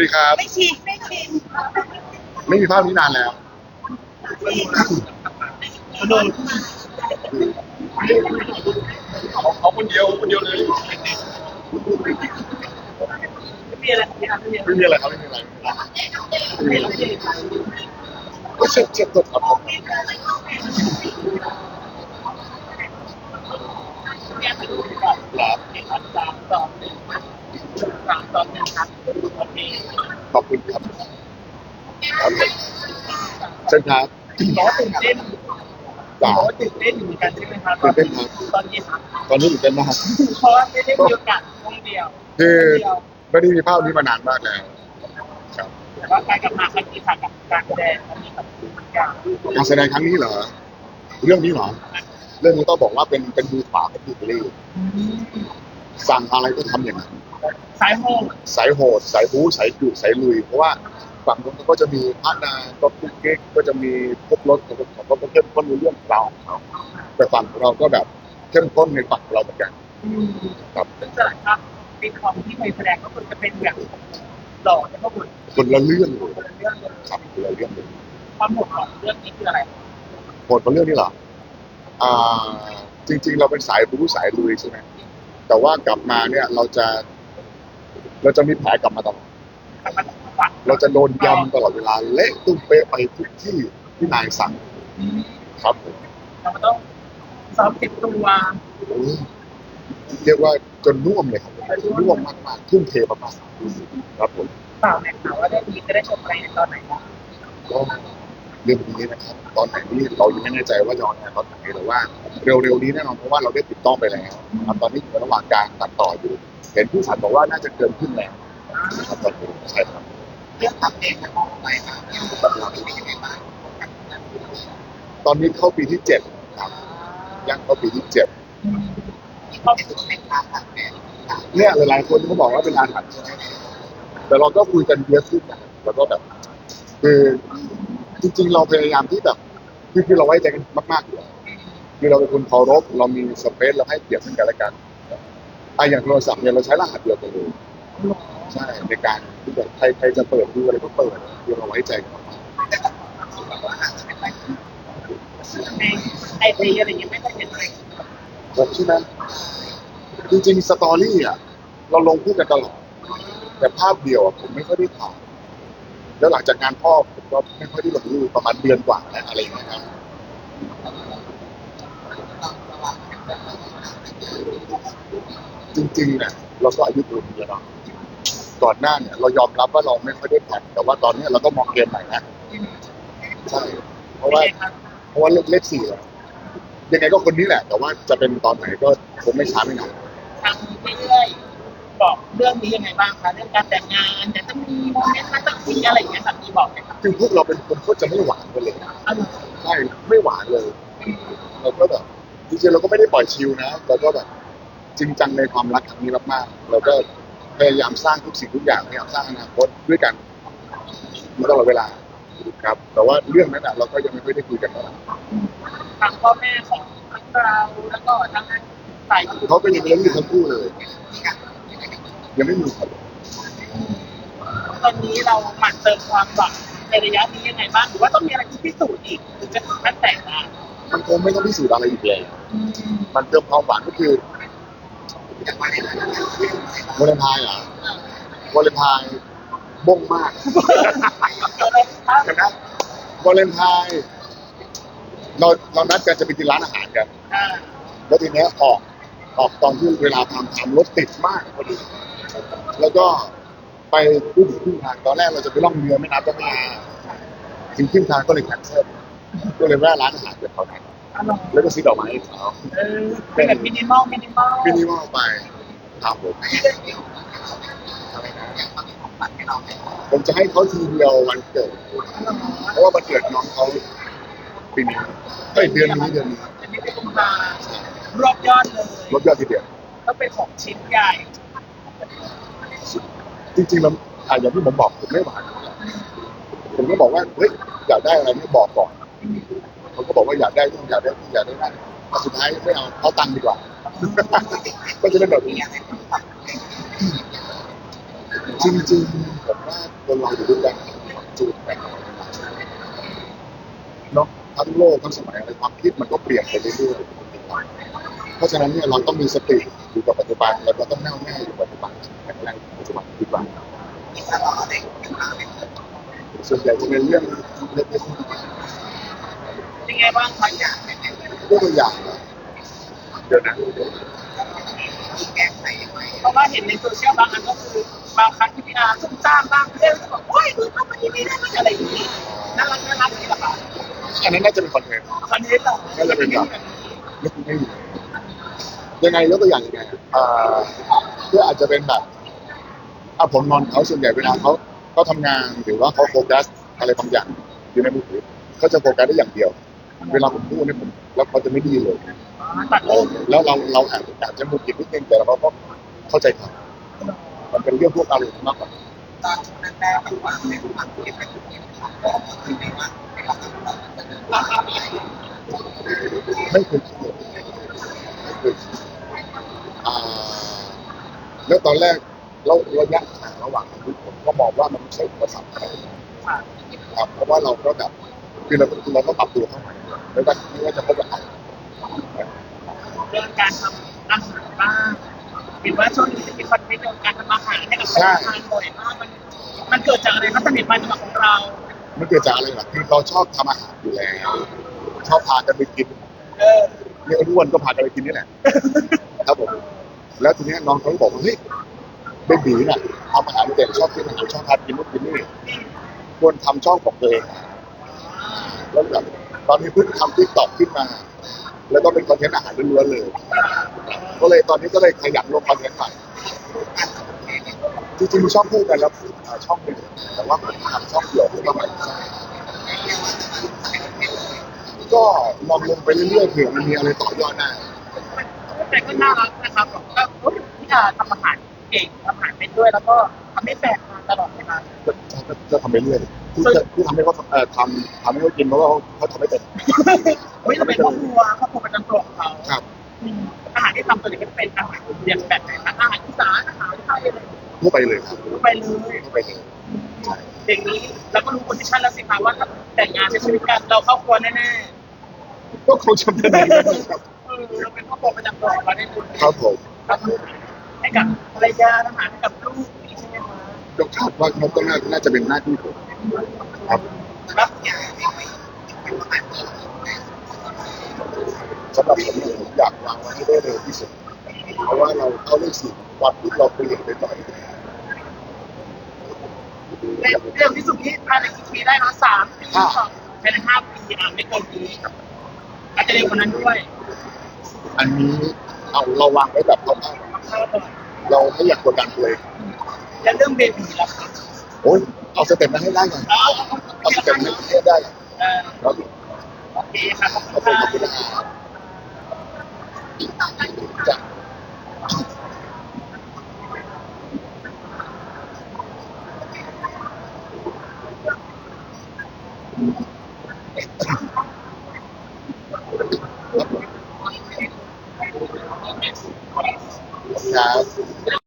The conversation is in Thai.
ดีครับ ไม่ชินไม่ชินไม่มีภาพนี้นานแล้วโดนเขาเขาคนเดียวคนเดียวเลยไม่มีอะไรไม่มีอะไรไม่มีอะไรครับไม่มีอะไรไม่มีอะไรก็เช็ดเช็ดตัวครับผมแยกไปดูก่อนแล้วเห็นสามสองหนึ่งสามสองหนึ่งครับโอเค ขอบคุณครับครับผมเชิญครับบอกว่าตื่นเต้นบจ๋าอกว่าตื่นเต้นอยู่เหมือนกันใช่ไหมครับตื่นเต้นครับตอนนี้ครับตอนนี้ตื่นเต้นมากเพราะว่าไม่ได้มีโอกาสท่องเดียวคือไม่ได้มีภาพนี้มานานมากแล้วครับแต่ว่าการกลับมาครั้งนี้ค่ะกับการแสดงครั้งนี้กับทุกอย่างการแสดงครั้งนี้เหรอเรื่องนี้เหรอเรื่องนี้ต้องบอกว่าเป็นเป็นมือขวาของบิวเบอรี่ สั่งอะไรก็ทำอย่างนั้นสายโหดสายโหดสายบู๊สายดุสายลุย เพราะว่าฝั่งนู้นก็จะมีพระนาก็กุ๊กเก๊กก็จะมีพวกรถของของเขาก็เข้มข้นในเรื่องราวของเขาแต่ฝั่งของเราก็แบบเข้มข้นในฝั่งของเราเหมือนกันครับซึ่งสลัดครับเป็นของที่เคยแสดงก็คือจะเป็นแบบหล่อแล้วก็หุ่นคนละเรื่องเลยเรื่องเลยครับคนละเรื่องเลยความโหดของเรื่องนี้คืออะไรโหดกว่าเรื่องนี้เหรออ่าจริง ๆ เราเป็นสายบู๊สายลุยใช่ไหม แต่ว่ากลับมาเนี่ยเราจะ เราจะมีแผลกลับมาตลอดกับมันฝักเราจะโดนยำตลอดเวลาเละตุ้มเป๊ะไปทุกที่ที่นายสั่งครับผมเราต้องซ้อมติดตัวโอ้ยเรียกว่าจนน่วมเลยครับน่วมมากๆทุ่มเทมากๆครับผมเปล่าเนี่ยค่ะว่าได้ดีจะได้ชมอะไรในตอนไหนบ้างก็ เรื่องนี้นะครับตอนไหนนี่เรายังไม่แน่ใจว่าจะออนแอร์ตอนไหนแต่ว่าเร็วๆนี้แน่นอนเพราะว่าเราได้ติดต้องไปแล้วนะครับตอนนี้อยู่ระหว่างการตัดต่ออยู่ เห็นผู้สันบอกว่าน่าจะเกินครึ่งแล้วนะครับตอนนี้ใช่ครับเรื่องทำเองนะมองไปค่ะเราเป็นยังไงบ้างตอนนี้เข้าปีที่เจ็ดครับย่างเข้าปีที่เจ็ดเนี่ยหลายๆคนเขาบอกว่าเป็นอาถรรพ์แต่เราก็คุยกันเยอะขึ้นนะแล้วก็แบบคือ จริง ๆ เราพยายามที่แบบคือคือเราไว้ใจกันมากๆอยู่แล้วคือเราเป็นคนเคารพเรามีสเปซเราให้เกียรติซึ่งกันและกันอะอย่างโทรศัพท์เนี่ยเราใช้รหัสเดียวกันเลยใช่ในการที่แบบใครใครจะเปิดดูอะไรก็เปิดคือเราไว้ใจกันมากในไอทีอะไรอย่างเงี้ยไม่ได้เห็นเลยๆผมใช่ไหมจริงๆสตอรี่อะ เราลงพูดกันตลอดแต่ภาพเดียวอะผมไม่ค่อยได้ถ่าย แล้วหลังจากงานพ่อผมก็ไม่ค่อยได้ลงรูปประมาณเดือนกว่าแล้วอะไรอย่างเงี้ยครับจริงๆเนี่ยเราก็อายุปูนเยอะเนาะก่อนหน้าเนี่ยเรายอมรับว่าเราไม่ค่อยได้แผนแต่ว่าตอนนี้เราก็มองเกมใหม่นะใช่เพราะว่าเพราะว่าเลขเลขสี่ยังไงก็คนนี้แหละ แต่ว่าจะเป็นตอนไหนก็คงไม่ช้าไม่นานทางเรื่อยๆบอกเรื่องนี้ยังไงบ้างคะเรื่องการแต่งงานแต่จะมีโมเมนต์น่า จะมีอะไรอย่างเงี้ยค่ะมีบอกไหมคะคือพวกเราเป็นคนก็จะไม่หวานกันเลยอันใช่ไม่หวานเลยเราก็แบบจริงๆเราก็ไม่ได้ปล่อยชิลนะเราก็แบบจริงจังในความรักครั้งนี้มากๆเราก็พยายามสร้างทุกสิ่งทุกอย่างพยายามสร้างอนาคตด้วยกันอยู่ตลอดเวลาครับ แต่ว่าเรื่องนั้นอะเราก็ยังไม่ค่อยได้คุยกันเท่าไหร่ทางพ่อแม่ของทั้งเราแล้วก็ทั้งฝ่ายเขาเป็นยังไงมีทั้งคู่เลย ยังไม่มีครับ ตอนนี้เราหมั่นเติมความหวังในระยะนี้ยังไงบ้างหรือว่าต้องมีอะไรที่พิสูจน์อีกถึงจะถึงขั้นแต่งงานมันคงไม่ต้องพิสูจน์อะไรอีกเลย มันเติมความหวังก็คือวาเลนไทน์เหรอวาเลนไทน์บ้งมากเห็นไหมวาเลนไทน์เราเรานัดกันจะไปกินร้านอาหารกันอ่าแล้วทีเนี้ยออกออกตอนที่เวลาทำทำรถติดมากพอดี แล้วก็ ไปขึ้นครึ่งทางตอนแรกเราจะไปล่องเรือแม่น้ำเจ้าพระยาถึงครึ่งทางก็เลยแคนเซิลก็เลยแวะร้านอาหารเดี๋ยวเขานั้นอร่อยแล้วก็ซื้อดอกไม้ให้เขาเออเป็นแบบมินิมอลมินิมอลมินิมอลไปครับผมผมจะให้เขาทีเดียววันเกิด เพราะว่าวันเกิดน้องเขาปีนี้เอ้ยเดือนนี้เดือนนี้จะมีเป็นกุมภารอบยอดเลยลดยอดทีเดียวก็เป็นของชิ้นใหญ่ จริงๆแล้วอะอย่างที่ผมบอกผมไม่หวานผมก็บอกว่าเฮ้ยอยากได้อะไรไม่บอกก่อนเขาก็บอกว่าอยากได้นู่นอยากได้อยากได้นั่นแต่สุดท้ายไม่เอาเอาตังค์ดีกว่า ก็จะเป็นแบบนี้จริงๆผมว่าคนเราอยู่ด้วยกันจูนกันเนาะทั้งโลกทั้งสมัยอะไรความคิดมันก็เปลี่ยนไปเรื่อยๆเพราะฉะนั้นเนี่ยเราต้องมีสติอยู่กับปัจจุบันแล้วก็ต้องแน่วแน่อยู่กับปัจจุบันแข็งแรงปัจจุบัน ดีกว่าส่วนใหญ่จะเป็นเรื่องเล็กๆเป็นไงบ้างคะอย่ากยกตัวอย่างเดี๋ยวนะเพราะว่าเห็นในโซเชียลบางอันก็คือบางครั้งที่พี่อาซุ่มซ่ามบ้างเรื่องแบบโอ้ยดูทำไมไม่ได้อะไรอย่างนี้น่ารักน่ารักนี่แหละค่ะอันนั้นน่าจะเป็นคอนเทนต์คอนเทนต์เราน่าจะเป็นแบบไม่ไม่มียังไงยกตัวอย่างยังไงอ่าเพื่ออาจจะเป็นแบบ ถ้าผมนอนเขาส่วนใหญ่เวลาเขาเขาทำงานหรือว่าเขาโฟกัสอะไรบางอย่างอยู่ในมือถือเขาจะโฟกัสได้อย่างเดียว เวลาผมพูดเนี่ยผมแล้วเขาจะไม่ดีเลย ตัดเออแล้วเราเราอาจจะอาจจะมุดกิดนิดนึงแต่เราก็เข้าใจเขามันเป็นเรื่องพวกอารมณ์มากกว่าตอนนั้นแรกๆว่าในความคิดเป็นอย่างนี้คือไม่ว่าไม่เคยคิดเลยไม่เคยคิดอ่าแล้วตอนแรก เราระยะห่างระหว่างผมก็มองว่ามันไม่ใช่อุปสรรคอะไรครับเพราะว่าเราก็แบบคือเราเราก็ปรับตัวเข้ามาไม่ว่าไม่ว่าจะพบกับใครเรื่องการทำอาหารบ้างเห็นว่าช่วงนี้จะมีคอนเทนต์เรื่องการทำอาหารให้กับคนทานบ่อยมากมันมันเกิดจากอะไรครับสนิทมันของเราไม่เกิดจากอะไรหรอกคือเราชอบทำอาหารอยู่แล้วชอบพากันไปกินเออเนี่ยอ้วนก็พากันไปกินนี่แหละครับผมแล้วทีนี้น้องเขาบอกว่าเฮ้ย เบบีน่ะทำอาหารเก่งชอบกินอาหารชอบทานกินนู่นกินนี่ควรทำช่องของตัวเองแล้วแบบตอนนี้เพิ่งทำทิกตอกขึ้นมา แล้วก็เป็นคอนเทนต์อาหารล้วนๆเลย ก็เลยตอนนี้ก็เลยขยันลงคอนเทนต์ใหม่จริงๆมีช่องคู่กันแล้วอ่าช่องหนึ่งแต่ว่าผมทำช่องเดี่ยวขึ้นมาใหม่ก็ลองลงไปเรื่อยๆเผื่อมันมีอะไรต่อยอดได้แต่ก็น่ารักนะครับก็พี่อาทำอาหาร เก่งทำอาหารเป็นด้วย แล้วก็ทำให้แปลกมาตลอดเวลาก็ก็ก็ทำไปเรื่อยที่จะที่ทำให้เขาเอ่อทำทำให้เขากินเพราะว่าเขาเขาทำไม่เป็นเฮ้ยจะเป็นครอบครัวครอบครัวประจำตัวของเขาครับ อืมอาหารที่ทำตัวนี้ก็จะเป็นอาหารเรียนแบบไหนนะอาหารอีสานอาหารไทยอะไรทั่วไปเลยครับไปเลยทั่วไปเลยใช่อย่างนี้เราก็รู้โพซิชันแล้วสิคะว่าถ้าแต่งงานใช้ชีวิตกันเราครอบครัวแน่ก็คงจะเป็นอย่างนั้นนะครับๆเออเราเป็นครอบครัวประจำตัวของเราได้เลย ครับผมทำอาหาร ให้กับภรรยาทำอาหารให้กับลูกอย่างนี้ใช่ไหมคะก็คาดว่ามันก็น่าน่าจะเป็นหน้าที่ผมครับครับสำหรับผมเนี่ยผมอยากวางไว้ให้ได้เร็วที่สุด เพราะว่าเราเข้าเลขสี่วันที่เราเปลี่ยนไปหน่อยเร็วที่สุดที่ภายในกี่ปีได้นะสามปีสองภายในห้าปีอะไม่เกินนี้อาจจะเร็วกว่านั้นด้วย อันนี้เอาเราวางไว้แบบคร่าวเข้าก่อนๆ เราไม่อยากกดดันตัวเองแล้วเรื่องเบบีล่ะครับโอ้ยเอาสเต็ปนั้นให้ได้ก่อนเอาเอาสเต็ปนั้นให้ได้ก่อนเออครับโอเคค่ะขอบขอบคุคุณณขอบค่ะคุณนะครับ